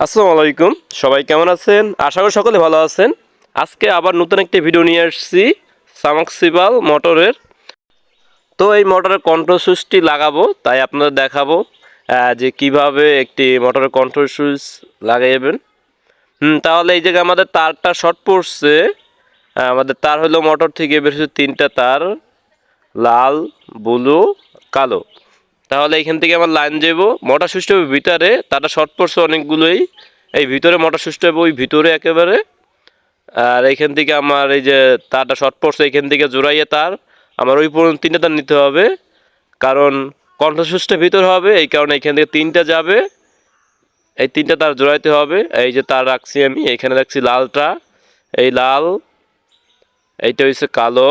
আসসালামু আলাইকুম। সবাই কেমন আছেন? আশা করি সকলে ভালো আছেন। আজকে আবার নতুন একটি ভিডিও নিয়ে আসছি সামাক্সিবাল মোটরের। তো এই মোটরের কন্ট্রোল সুইচটি লাগাবো, তাই আপনাদের দেখাবো যে কীভাবে একটি মোটরের কন্ট্রোল সুইচ লাগাইবেন। হুম, তাহলে এই জায়গায় আমাদের তারটা শর্ট পড়ছে আমাদের তার হলো মোটর থেকে বেরোচ্ছে তিনটা তার, লাল ব্লু কালো। তাহলে এখান থেকে আমার লাইন যাব মোটা সুইচটা হবে ভিতরে, তারটা শর্ট পড়ছে অনেকগুলোই। এই ভিতরে মোটা সুইচটা হবে ওই ভিতরে একেবারে। আর এইখান থেকে আমার এই যে তারটা শর্ট পড়ছে এখান থেকে জোড়াইয়ে তার। আমার ওই পর্যন্ত তিনটা তার নিতে হবে। কারণ সুইচটা ভিতর হবে, এই কারণে এখান থেকে তিনটা যাবে। এই তিনটা তার জোড়াইতে হবে। এই যে তার রাখছি আমি, এখানে রাখছি লালটা। এই লাল, এইটা হচ্ছে কালো।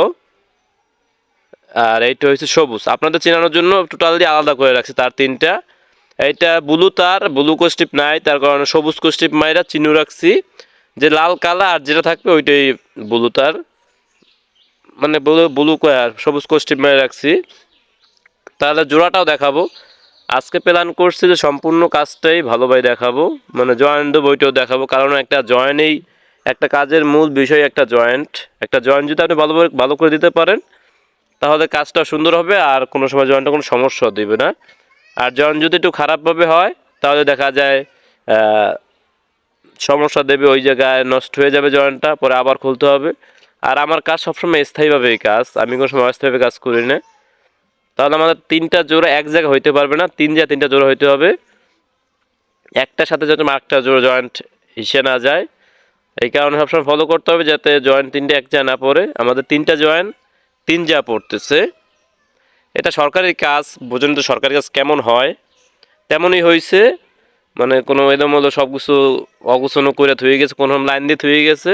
আর এইটা হচ্ছে সবুজ। আপনাদের চেনানোর জন্য টোটালি আলাদা করে রাখছি তার তিনটা। এইটা ব্লু তার ব্লু কোস্টিপ নাই, তার কারণে সবুজ কোস্টিপ মাইরা চিহ্ন রাখছি। যে লাল কালা আর যেটা থাকবে ওইটাই ব্লু তার। মানে ব্লু ব্লু আর সবুজ কোস্টিপ মাইরা রাখছি। তাহলে জোড়াটাও দেখাবো। আজকে প্ল্যান করছি যে সম্পূর্ণ কাজটাই ভালোভাবে দেখাবো। মানে জয়েন্ট দেবো, ওইটাও দেখাবো। কারণ একটা জয়েন্টেই একটা কাজের মূল বিষয় একটা জয়েন্ট একটা জয়েন্ট যদি আপনি ভালোভাবে ভালো করে দিতে পারেন তাহলে কাজটা সুন্দর হবে আর কোনো সময় জয়েন্টে কোনো সমস্যা দেবে না। আর জয়েন্ট যদি একটু খারাপভাবে হয়, তাহলে দেখা যায় সমস্যা দেবে ওই জায়গায়, নষ্ট হয়ে যাবে জয়েন্টটা, পরে আবার খুলতে হবে। আর আমার কাজ সবসময় স্থায়ীভাবে এই কাজ, আমি কোনো সময় অস্থায়ীভাবে কাজ করি না। তাহলে আমাদের তিনটা জোড়া এক জায়গায় হইতে পারবে না, তিন জায়গায় তিনটা জোড়া হইতে হবে। একটার সাথে যাতে আরেকটা জোড়া জয়েন্ট হিসে না যায়, এই কারণে সবসময় ফলো করতে হবে যাতে জয়েন্ট তিনটে এক জায়গায় না পড়ে। আমাদের তিনটা জয়েন্ট তিন যা পড়তেছে। এটা সরকারি কাজ, বোঝেন তো সরকারি কাজ কেমন হয়। তেমনই হয়েছে মানে কোনো এলোমেলো সব কিছু অগুছনো করে থুয়ে গেছে, কোনো লাইন দিয়ে থুয়ে গেছে।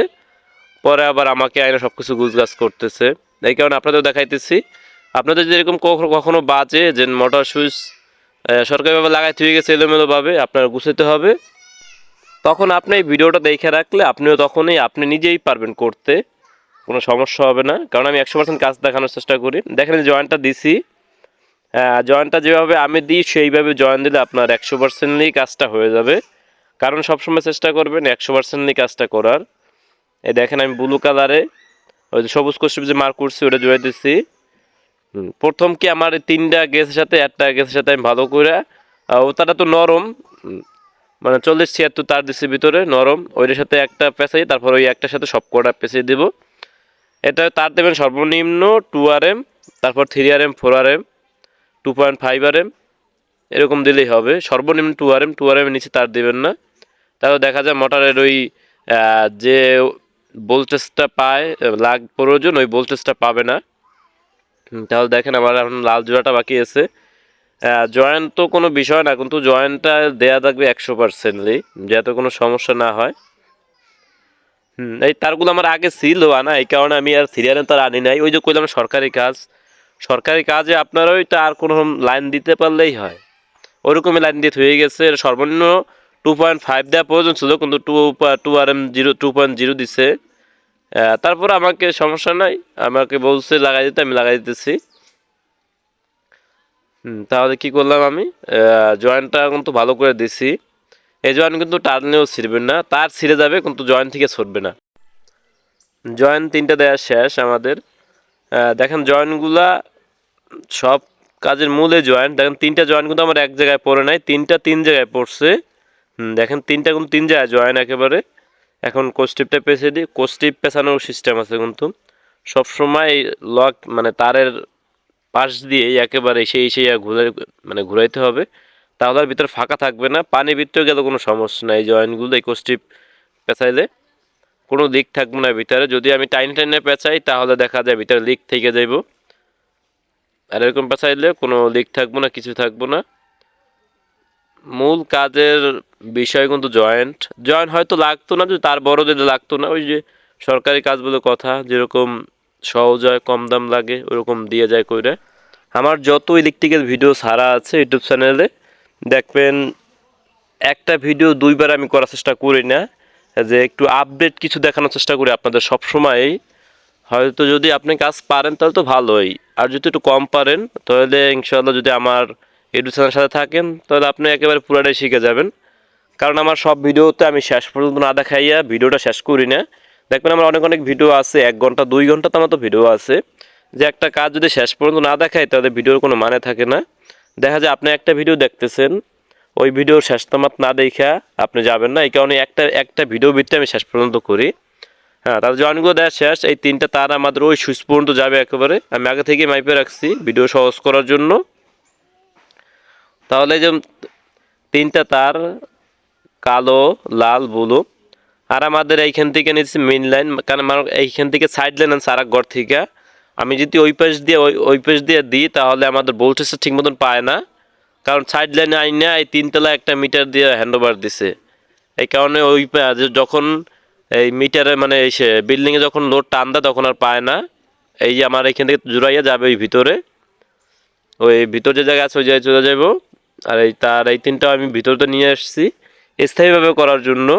পরে আবার আমাকে আইনে সব কিছু গুজগাছ করতেছে। এই কারণে আপনাদের দেখাইতেছি। আপনাদের যেরকম কখনো কখনো বাজে যে মোটর সুইচ সরকারিভাবে লাগাই থুয়ে গেছে এলোমেলোভাবে, আপনার গুছাতে হবে। তখন আপনি এই ভিডিওটা দেখে রাখলে আপনিও তখনই, আপনি নিজেই পারবেন করতে। কোনো সমস্যা হবে না। কারণ আমি একশো পার্সেন্ট কাজ দেখানোর চেষ্টা করি। দেখেন জয়েন্টটা দিছি। জয়েন্টটা যেভাবে আমি দিই, সেইভাবে জয়েন দিলে আপনার একশো পার্সেন্টলি কাজটা হয়ে যাবে। কারণ সবসময় চেষ্টা করবেন একশো পার্সেন্টলি কাজটা করার। এই দেখেন আমি ব্লু কালারে ওই যে সবুজ কষ্ট যে মার্ক করছি, ওটা জয়ে দিচ্ছি প্রথম কি আমার তিনটা গ্যাসের সাথে, একটা গ্যাসের সাথে আমি ভালো করে ওটাটা তো নরম। মানে চল্লিশ ছিয়াত্তর তার দিচ্ছি ভিতরে, নরম। ওইটার সাথে একটা পেঁচাই, তারপর ওই একটার সাথে সব কটা পেঁচিয়ে দেবো। এটা তার দেবেন সর্বনিম্ন টু আর এম তারপর three R M four R M two point five R M এরকম দিলেই হবে। সর্বনিম্ন two R M two R M নিচে তার দেবেন না। তাহলে দেখা যায় মোটরের ওই যে ভোল্টেজটা পায়, লাগ প্রয়োজন, ওই ভোল্টেজটা পাবে না। তাহলে দেখেন আমার এখন লাল জোড়াটা বাকি আছে। জয়েন্ট তো কোনো বিষয় না, কিন্তু জয়েন্টটা দেয়া থাকবে একশো পার্সেন্টলি যাতে কোনো সমস্যা না হয়। হুম, এই তারগুলো আমার আগে ছিল, আনা এই কারণে আমি আর সিরিয়ালে তার আনি নাই। ওই যে কইলাম সরকারি কাজ। সরকারি কাজে আপনার ওই তার কোনো লাইন দিতে পারলেই হয়। ওরকমই লাইন দিয়ে হয়ে গেছে। সর্বনিম্ন টু পয়েন্ট ফাইভ দেওয়া প্রয়োজন ছিল, কিন্তু two two R M zero two point zero দিছে। তারপর আমাকে সমস্যা নাই। আমাকে বলছে, লাগাই দিতে, আমি লাগাই দিতেছি। হুম, তাহলে কি করলাম আমি? জয়েন্টটা কিন্তু ভালো করে দিছি। এই জয়েন্ট কিন্তু টানলেও ছিঁড়বে না। তার ছিঁড়ে যাবে, কিন্তু জয়েন্ট থেকে ছড়বে না। জয়েন্ট তিনটা দেওয়া শেষ আমাদের। দেখেন জয়েন্টগুলা সব কাজের মূলে জয়েন্ট দেখেন তিনটা জয়েন্ট কিন্তু আমার এক জায়গায় পড়ে নাই, তিনটা তিন জায়গায় পড়ছে। দেখেন তিনটা কিন্তু তিন জায়গায় জয়েন্ট একেবারে। এখন কোস্টিপটা পেঁচে দিই কোস্টিপ পেঁচানোর সিস্টেম আছে কিন্তু। সবসময় লক মানে তারের পাশ দিয়ে একেবারে সেই সেই ঘুরে মানে ঘুরাইতে হবে। তাহলে ভিতরে ফাঁকা থাকবে না পানি ভিতরে গেলে কোনো সমস্যা নাই। জয়েন্টগুলো এই কোস্টিপ পেঁচাইলে কোনো লিক থাকবে না ভিতরে। যদি আমি টাইনে টাইনে পেঁচাই, তাহলে দেখা যায় ভিতরে লিক থেকে যাইব। আর এরকম পেঁচাইলে কোনো লিক থাকব না, কিছু থাকব না। মূল কাজের বিষয় কিন্তু জয়েন্ট। জয়েন্ট হয়তো লাগতো না, যদি তার বড় যদি লাগতো না। ওই যে সরকারি কাজগুলো কথা, যেরকম সহজ হয়, কম দাম লাগে, ওরকম দিয়ে যায় কইরা। আমার যত ইলেকট্রিক্যাল ভিডিও ছাড়া আছে ইউটিউব চ্যানেলে দেখবেন, একটা ভিডিও দুইবার আমি করার চেষ্টা করি না, যে একটু আপডেট কিছু দেখানোর চেষ্টা করি আপনাদের সব সময়ই হয়তো যদি আপনি কাজ পারেন, তাহলে তো ভালোই। আর যদি একটু কম পারেন, তাহলে ইনশাল্লাহ যদি আমার চ্যানেলের সাথে থাকেন, তাহলে আপনি একেবারে পুরাটাই শিখে যাবেন। কারণ আমার সব ভিডিওতে আমি শেষ পর্যন্ত না দেখাইয়া ভিডিওটা শেষ করি না। দেখবেন আমার অনেক অনেক ভিডিও আছে, এক ঘণ্টা, দুই ঘণ্টা তো আমার তো ভিডিও আছে। যে একটা কাজ যদি শেষ পর্যন্ত না দেখায় তাহলে ভিডিওর কোনো মানে থাকে না। দেখা যায় আপনি একটা ভিডিও দেখতেছেন, ওই ভিডিওর শেষ তামাত না দেখা আপনি যাবেন না, এই কারণে একটা একটা ভিডিও ভিত্তি আমি শেষ পর্যন্ত করি। হ্যাঁ তার জয়েনগুলো দেওয়া শেষ, এই তিনটা তার আমাদের ওই সুইচ পর্যন্ত যাবে একেবারে। আমি আগে থেকে মাইপে রাখছি ভিডিও সহজ করার জন্য। তাহলে যে তিনটা তার, কালো, লাল, ব্লু, আর আমাদের এইখান থেকে নিচ্ছি মেন লাইন কারণ এইখান থেকে সাইড লাইন আর ঘর থেকে। আমি যদি ওই পাশ দিয়ে, ওই ওই পাশ দিয়ে দিই, তাহলে আমাদের ভোল্টেজটা ঠিক মতন পায় না। কারণ সাইড লাইনে আইনে, এই তিনতলা একটা মিটার দিয়ে হ্যান্ডওভার দিছে। এই কারণে ওই যখন এই মিটারে মানে এই বিল্ডিংয়ে যখন লোড টান দেয় তখন আর পায় না। এই যে আমার এখান থেকে জুড়াইয়া যাবে ওই ভিতরে। ওই ভিতর যে জায়গা আছে, ওই জায়গায় চলে যাব আর এই তার, এই তিনটা আমি ভিতরতে নিয়ে আসছি, স্থায়ীভাবে করার জন্য।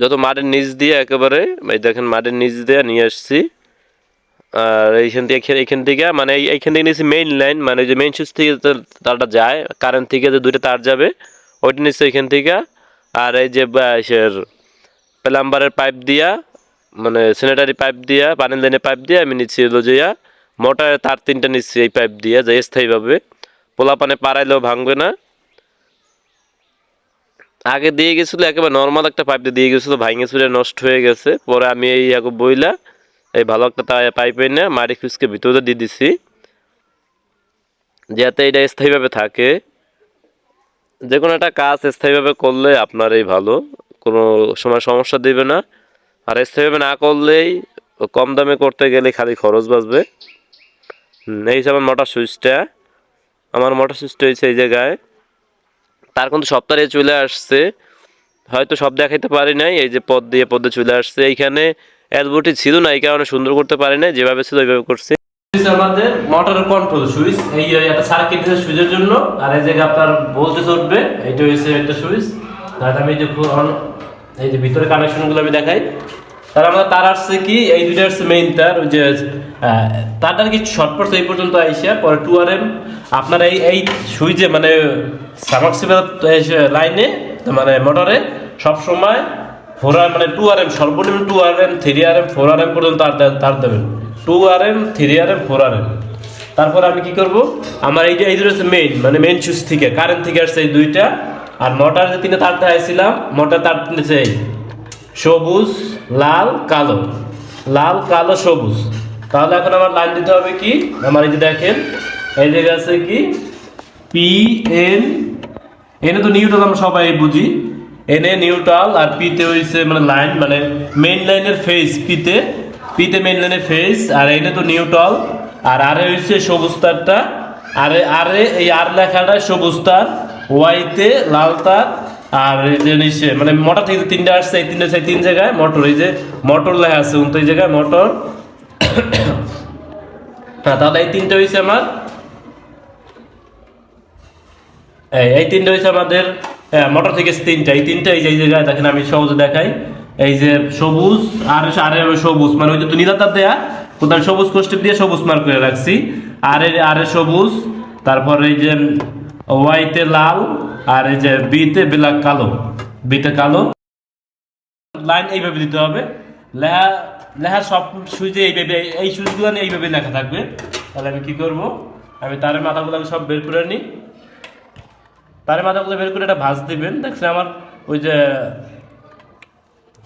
যত মাটির নিচ দিয়ে একেবারে, এই দেখেন মাটির নিচ দিয়ে নিয়ে আসছি। আর এইখান থেকে এইখান থেকে মানে এইখান থেকে নিয়েছি মেইন লাইন মানে যে মেইন সুইচ থেকে তারটা যায় কারেন্ট থেকে যে দুইটা তার যাবে ওইটা নিচ্ছে এইখান থেকে। আর এই যে প্লাম্বারের পাইপ দিয়া মানে স্যানিটারি পাইপ দিয়া পানি লাইনের পাইপ দিয়ে আমি নিচ্ছি হলো যে ইয়া, মোটরের তার তিনটা নিচ্ছি এই পাইপ দিয়ে যে স্থায়ীভাবে। পোলা পানে পাড়াইলেও ভাঙবে না। আগে দিয়ে গেছিল একেবারে নর্মাল একটা পাইপ দিয়ে গেছিল ভাঙে চুরে নষ্ট হয়ে গেছে। পরে আমি এই বইলা এই ভালো একটা পাইপ এনে মাটি খুঁজকে ভিতরে দিয়ে দিছি। যাতে এটা স্থায়ীভাবে থাকে। যে কোনো একটা কাজ স্থায়ীভাবে করলে আপনার এই ভালো। কোনো সময় সমস্যা দেবে না। আর স্থায়ীভাবে না করলেই কম দামে করতে গেলে খালি খরচ বাঁচবে। এই হিসাবে মোটর সুইচটা। আমার মোটর সুইচটা হয়েছে এই জায়গায়। তার কিন্তু সপ্তাহে চলে আসছে। হয়তো সব দেখাইতে পারি নাই। এই যে পদ দিয়ে পদে চলে আসছে। এইখানে অ্যালবোটি ছিল না, এই কারণে সুন্দর করতে পারি না যেভাবে ছিল ওইভাবে করছি। আমাদের মোটরের কন্ট্রোল সুইচ এই একটা সার্কিট সুইচের জন্য, আর এই জায়গায় আপনার ভোল্টেজ উঠবে, এইটা হচ্ছে একটা সুইচ তার আমি যে এই যে ভিতরে কানেকশনগুলো আমি দেখাই। তার আমাদের তার আসছে কি, এই দুইটা আসছে মেইন তার ওই যে তারটার কি শর্ট এই পর্যন্ত আইসা, পরে টু আর এম আপনার এই এই সুইচে মানে সাবমার্সিবল লাইনে মানে মোটরে সব সময় ফোর আর মানে টু আর এম সর্বনিম্ন two R M three R M four R M পর্যন্ত দে- তার দেবেন two R M three R M four R M তারপর আমি কি করব? আমার এই যে, এই হচ্ছে মেইন মানে মেইন সুইচ থেকে। কারেন্ট থেকে আসছে এই দুইটা। আর মোটর যে তিনটে তার দেখাইছিলাম মোটর তার তিনটে এই। সবুজ, লাল, কালো। লাল, কালো, সবুজ। তাহলে এখন আমার লাইন দিতে হবে কি? আমার এই যে দেখেন, এই জায়গায় আছে কি? পি এন এনে তো নিউট্রাল আমরা সবাই বুঝি। এনে নিউট্রাল আর পিতে হইছে মানে লাইন মানে মেইন লাইনের ফেস পিতে পিতে মেইন লাইনের ফেস আর এনে তো নিউট্রাল আর আরে হইছে সবুজ তারটা আরে আরে এই আর লেখাটা সবুজ তার ওয়াইতে লাল তার, আর এই যে নিচে মানে মোটর থেকে তিনটা আসছে, এই তিনটা তিন জায়গায় মোটর এই যে মোটর লেখা আছে উনতো এই জায়গায় মোটর হ্যাঁ তাহলে এই তিনটা হয়েছে আমার, এই তিনটা হয়েছে আমাদের মোটর থেকে তিনটা এই তিনটা এই যে জায়গায় দেখেন আমি সহজে দেখাই, এই যে সবুজ, আর আর সবুজ মানে ওই যে নীলা তার দেয়া, কোথায় সবুজ কোষ্টিপ দিয়ে সবুজ মার্ক করে রাখছি আর এ আর সবুজ, তারপর এই যে ওয়াইতে লাল, আর এই যে বিতে ব্ল্যাক কালো বিতে কালো। লাইন এইভাবে দিতে হবে লেখা লেখা সব সুইচে এইভাবে, এই সুইচগুলো এইভাবে লেখা থাকবে। তাহলে আমি কি করব? আমি তার মাথাগুলো সব বের করে নিই। তারের মাথাগুলো বের করে এটা ভাঁজ দিবেন। দেখছেন আমার ওই যে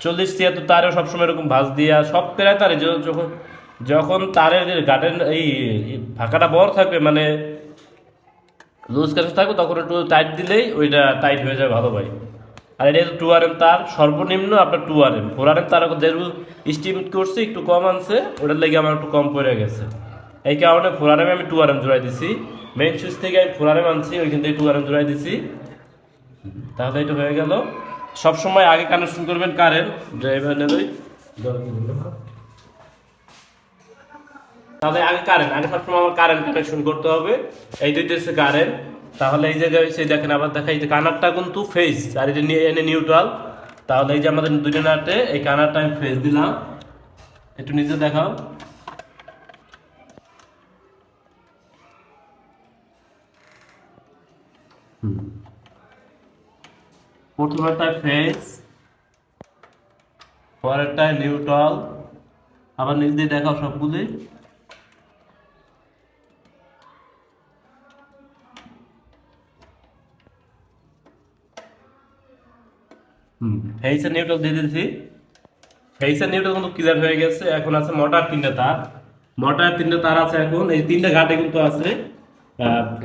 চল্লিশ ছিয়াত্তর তারেও সবসময় এরকম ভাঁজ দিয়া সব প্রায় তারে যখন যখন তারের গার্ডেন এই ফাঁকাটা বড় থাকবে মানে লুজ কাছে থাকবে, তখন একটু টাইট দিলেই ওইটা টাইট হয়ে যাবে ভালো ভাই। আর এটা টু আর এম তার, সর্বনিম্ন আপনার two R M four R M তার যেহেতু স্টিম করছে, একটু কম আনছে, ওটার লেগে আমার একটু কম পড়ে গেছে। এই কারণে ফোর আর এম আমি টু আর এম জোড়াই দিছি। মেইন সুইচ থেকে আমি ফোর মানছি ওইখান থেকে টু আর এম জোড়াই দিছি। তাহলে এটা হয়ে গেল। সব সময় আগে কানেকশন করবেন কারেন্ট ড্রাইভার নেই তাহলে আগে কারেন্ট আগে সবসময় আমার কারেন্ট কানেকশন করতে হবে। এই দুইটা হচ্ছে কারেন্ট তাহলে এই জায়গায় হচ্ছে দেখেন আবার দেখা এই যে কানারটা কিন্তু ফেস আর এটা নিয়ে এনে নিউট্রাল তাহলে এই যে আমাদের দুইটা নাটে, এই কানারটা আমি ফেস দিলাম। একটু নিচে দেখাও। প্রথমেরটায় ফেস পরেরটায় নিউট্রাল। আবার নিজ দিয়ে দেখাও সবগুলি। ফেসের নিউট্রাল দিয়ে দিয়েছি। ফেসের নিউট্রাল কিন্তু ক্লিয়ার হয়ে গেছে। এখন আছে মোটর, তিনটে তার। মোটর, তিনটে তার আছে এখন। এই তিনটে ঘাটে কিন্তু আছে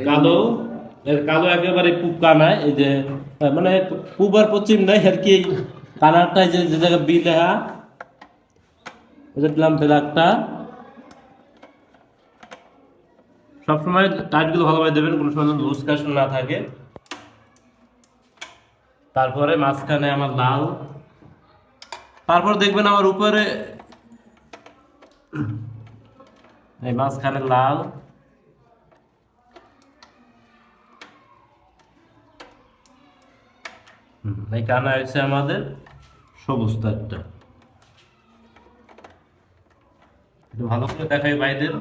কালো এর কালো একেবারে পুব কানায় এই যে মানে পূব আর পশ্চিম নাই আর কি কানারটাই যে জায়গায় বি লেখা দিলাম ব্ল্যাকটা সবসময় টাইটগুলো ভালোভাবে দেবেন, কোনো সময় লুজ কাশন না থাকে। তারপরে মাঝখানে আমার লাল। তারপর দেখবেন আমার উপরে, এই মাঝখানে লাল। এই কানা আমাদের সবুজ তারটা একটু ভালো করে দেখাই বাইদের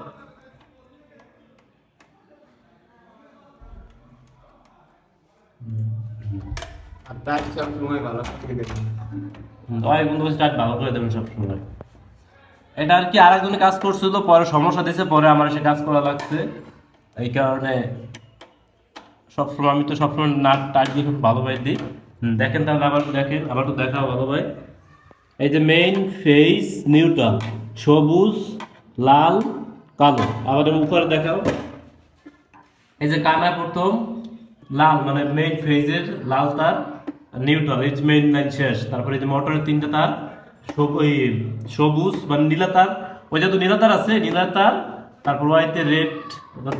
এটা আর কি আরেকজনে কাজ করছিল পরে সমস্যা দিয়েছে পরে আমার সে কাজ করা লাগছে। এই কারণে সবসময় আমি তো সবসময় নাট টাইট দিয়ে খুব ভালো ভাই দিই। দেখেন তাহলে আবার দেখেন, আবার একটু দেখাও ভালো ভাই। এই যে মেইন ফেস নিউট্রাল সবুজ, লাল, কালো। আবার উপরে দেখাও। এই যে কানা প্রথম, লাল মানে মেইন ফেজের লাল তার নিউট্রাল এই মেইন লাইন শেষ। তারপরে এই যে মোটরের তিনটে তার সবুজ মানে নীলা তার। ওই যেহেতু নীলা তার আছে, নীলা তার, তারপর ওয়াইতে রেড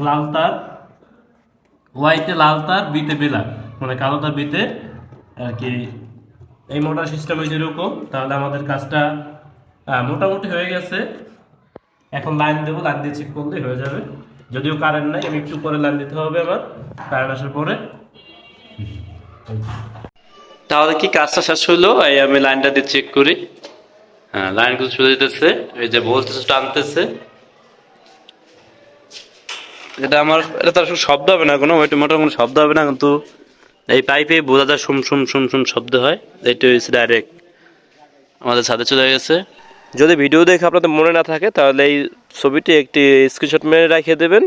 লাল তার ওয়াইতে লাল তার বিতে বেলা মানে কালো তার বিতে কি, এই মোটর সিস্টেম হয়েছে এরকম তাহলে আমাদের কাজটা মোটামুটি হয়ে গেছে। এখন লাইন দেবো লাইন দিয়ে চেক করলেই হয়ে যাবে। যদিও কারেন্ট নাই, আমি একটু পরে লাইন দিতে হবে আমার কারেন্ট আসার পরে। তাহলে কি কাজটা শেষ হলো? এই আমি লাইনটা দিয়ে চেক করি। হ্যাঁ লাইনগুলো চলে যেতেছে। এই যে বলতেছে টানতেছে। এটা আমার, এটা তো শব্দ হবে না কোনো ওইটা কোনো শব্দ হবে না, কিন্তু এই পাইপে বোঝা যায় শুম শুম শুম শুম শব্দ হয়। এইটা হচ্ছে ডাইরেক্ট আমাদের ছাদে চলে গেছে। যদি ভিডিও দেখে আপনাদের মনে না থাকে, তাহলে এই ছবিটি একটি স্ক্রিনশট মেরে রেখে দেবেন।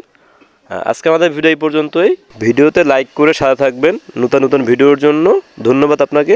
আজকে আমাদের ভিডিও এই পর্যন্তই। ভিডিওতে লাইক করে সাথে থাকবেন। নতুন নতুন ভিডিওর জন্য ধন্যবাদ আপনাকে।